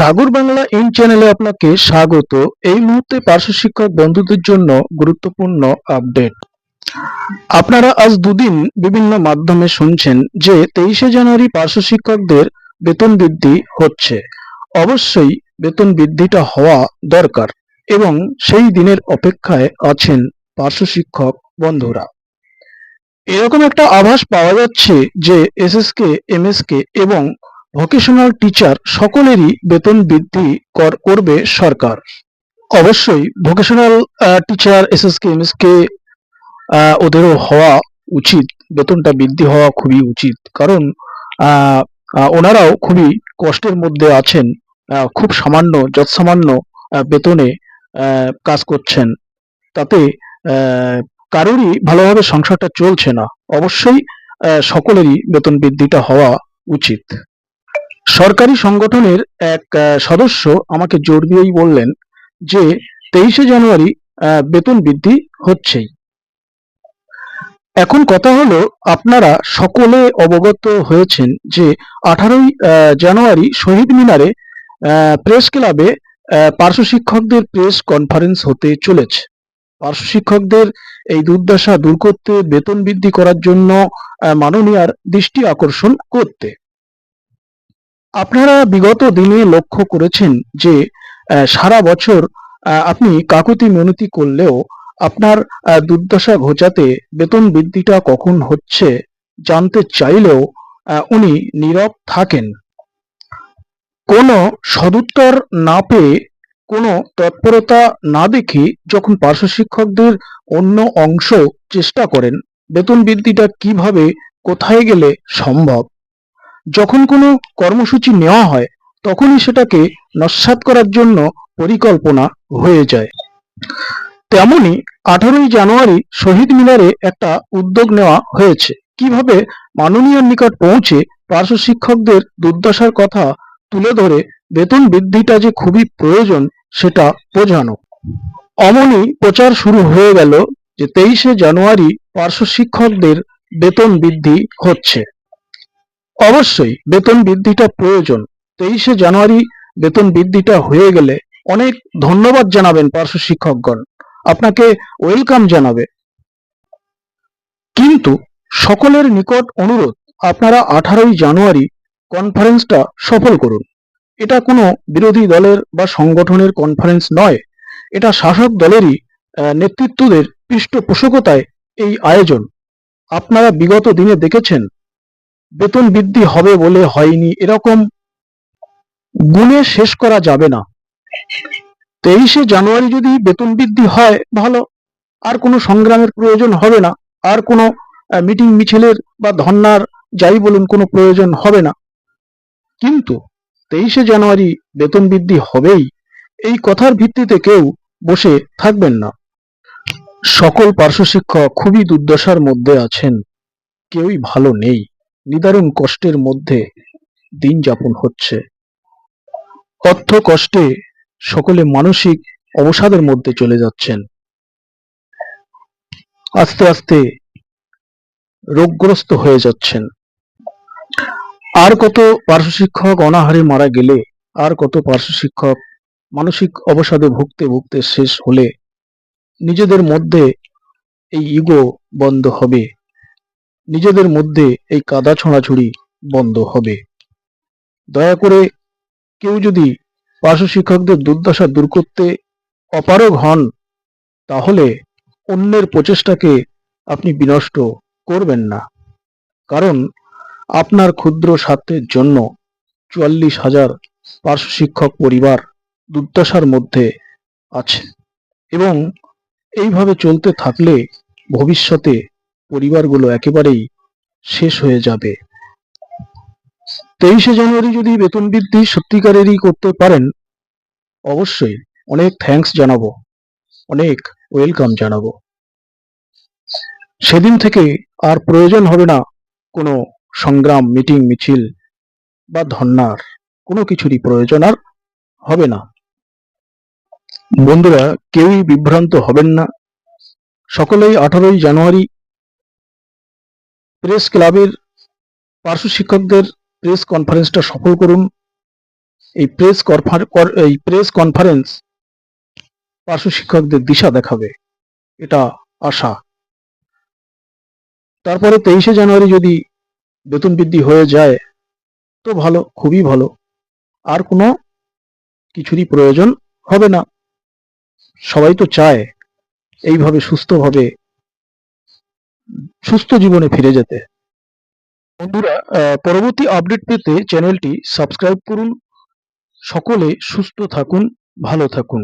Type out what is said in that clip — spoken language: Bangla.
সাগর বাংলা ইন চ্যানেলে আপনাকে স্বাগত। এই মুহূর্তে পার্শ্ব শিক্ষক বন্ধুদের জন্য গুরুত্বপূর্ণ আপডেট। আপনারা আজ দুদিন বিভিন্ন মাধ্যমে শুনছেন যে তেইশে জানুয়ারি পার্শ্ব শিক্ষকদের বেতন বৃদ্ধি হচ্ছে। অবশ্যই বেতন বৃদ্ধিটা হওয়া দরকার এবং সেই দিনের অপেক্ষায় আছেন পার্শ্ব শিক্ষক বন্ধুরা। এরকম একটা আভাস পাওয়া যাচ্ছে যে এসএসকে, এমএসকে এবং ভোকেশনাল টিচার সকলেরই বেতন বৃদ্ধি কর, করবে সরকার। অবশ্যই ভোকেশনাল টিচার এসএসকে এমএসকে ওদেরও হওয়া উচিত। বেতনটা বৃদ্ধি হওয়া খুবই উচিত। কারণ ওনারাও খুবই কষ্টের মধ্যে আছেন। খুব সামান্য, যৎসামান্য বেতনে কাজ করছেন। তাতে কারোরই ভালোভাবে সংসারটা চলছে না। অবশ্যই সকলেরই বেতন বৃদ্ধিটা হওয়া উচিত। সরকারি সংগঠনের এক সদস্য আমাকে জোর দিয়েই বললেন যে তেইশে জানুয়ারি বেতন বৃদ্ধি হচ্ছেই। এখন কথা হলো, আপনারা সকলে অবগত হয়েছেন যে আঠারোই জানুয়ারি শহীদ মিনারে প্রেস ক্লাবে পার্শ্ব শিক্ষকদের প্রেস কনফারেন্স হতে চলেছে। পার্শ্ব শিক্ষকদের এই দুর্দশা দূর করতে, বেতন বৃদ্ধি করার জন্য মাননীয়ার দৃষ্টি আকর্ষণ করতে। আপনারা বিগত দিনে লক্ষ্য করেছেন যে সারা বছর আপনি কাকুতি মিনতি করলেও আপনার দুর্দশা ঘোচাতে বেতন বৃদ্ধিটা কখন হচ্ছে জানতে চাইলেও উনি নীরব থাকেন। কোনো সদুত্তর না পেয়ে, কোনো তৎপরতা না দেখে যখন পার্শ্ব শিক্ষকদের অন্য অংশ চেষ্টা করেন, বেতন বৃদ্ধিটা কীভাবে কোথায় গেলে সম্ভব? যখন কোনো কর্মসূচি নেওয়া হয়, তখনই সেটাকে নস্যাৎ করার জন্য পরিকল্পনা হয়ে যায়। তেমনি আঠারোই জানুয়ারি শহীদ মিনারে একটা উদ্যোগ নেওয়া হয়েছে। কীভাবে মাননীয় নিকট পৌঁছে পার্শ্ব শিক্ষকদের দুর্দশার কথা তুলে ধরে বেতন বৃদ্ধিটা যে খুবই প্রয়োজন, সেটা বোঝানো। অমনি প্রচার শুরু হয়ে গেল যে তেইশে জানুয়ারি পার্শ্ব শিক্ষকদের বেতন বৃদ্ধি হচ্ছে। অবশ্যই বেতন বৃদ্ধিটা প্রয়োজন। তেইশে জানুয়ারি বেতন বৃদ্ধিটা হয়ে গেলে অনেক ধন্যবাদ জানাবেন পার্শ্ব শিক্ষকগণ। আপনাকে ওয়েলকাম জানাবে। কিন্তু সকলের নিকট অনুরোধ, আপনারা আঠারোই জানুয়ারি কনফারেন্সটা সফল করুন। এটা কোনো বিরোধী দলের বা সংগঠনের কনফারেন্স নয়। এটা শাসক দলেরই নেতৃত্বদের পৃষ্ঠপোষকতায় এই আয়োজন। আপনারা বিগত দিনে দেখেছেন বেতন বৃদ্ধি হবে বলে হয়নি। এরকম গুণে শেষ করা যাবে না। তেইশে জানুয়ারি যদি বেতন বৃদ্ধি হয় ভালো আর কোনো সংগ্রামের প্রয়োজন হবে না। আর কোনো মিটিং মিছিলের বা ধর্নার যাই বলুন, কোনো প্রয়োজন হবে না। কিন্তু তেইশে জানুয়ারি বেতন বৃদ্ধি হবেই। এই কথার ভিত্তিতে কেউ বসে থাকবেন না। সকল পার্শ্ব শিক্ষক খুবই দুর্দশার মধ্যে আছেন। কেউই ভালো নেই। নিদারুণ কষ্টের মধ্যে দিন যাপন হচ্ছে। অর্থ কষ্টে সকলে মানসিক অবসাদের মধ্যে চলে যাচ্ছেন। আস্তে আস্তে রোগগ্রস্ত হয়ে যাচ্ছেন। আর কত পার্শ্ব শিক্ষক অনাহারে মারা গেলে, আর কত পার্শ্ব শিক্ষক মানসিক অবসাদে ভুগতে ভুগতে শেষ হলে, নিজেদের মধ্যে এই ইগো বন্ধ হবে। নিজেদের মধ্যে এই কাদা ছড়াছড়ি বন্ধ হবে। দয়া করে কেউ যদি পার্শ্ব শিক্ষকদের দুর্দশা দূর করতে অপারগ হন, তাহলে অন্যের প্রচেষ্টাকে আপনি বিনষ্ট করবেন না। কারণ আপনার ক্ষুদ্র স্বার্থের জন্য চুয়াল্লিশ হাজার পার্শ্ব শিক্ষক পরিবার দুর্দশার মধ্যে আছে। এবং এইভাবে চলতে থাকলে ভবিষ্যতে পরিবারগুলো একেবারেই শেষ হয়ে যাবে। তেইশে জানুয়ারি যদি বেতন বৃদ্ধি সত্যিকারেরই করতে পারেন, অবশ্যই অনেক থ্যাঙ্কস জানাব, অনেক ওয়েলকাম জানাব। সেদিন থেকে আর প্রয়োজন হবে না কোনো সংগ্রাম মিটিং মিছিল বা ধর্নার কোনো কিছুরই প্রয়োজন আর হবে না। বন্ধুরা, কেউই বিভ্রান্ত হবেন না। সকলেই আঠারোই জানুয়ারি প্রেস ক্লাবের পার্শ্ব শিক্ষকদের প্রেস কনফারেন্সটা সফল করুন। এই প্রেস এই প্রেস কনফারেন্স পার্শ্ব শিক্ষকদের দিশা দেখাবে, এটা আশা। তারপরে তেইশে জানুয়ারি যদি বেতন বৃদ্ধি হয়ে যায়, তো ভালো, খুবই ভালো। আর কোনো কিছুরই প্রয়োজন হবে না। সবাই তো চায়, এইভাবে সুস্থভাবে সুস্থ জীবনে ফিরে যেতে। বন্ধুরা পরবর্তী আপডেট পেতে চ্যানেলটি সাবস্ক্রাইব করুন। সকলে সুস্থ থাকুন, ভালো থাকুন।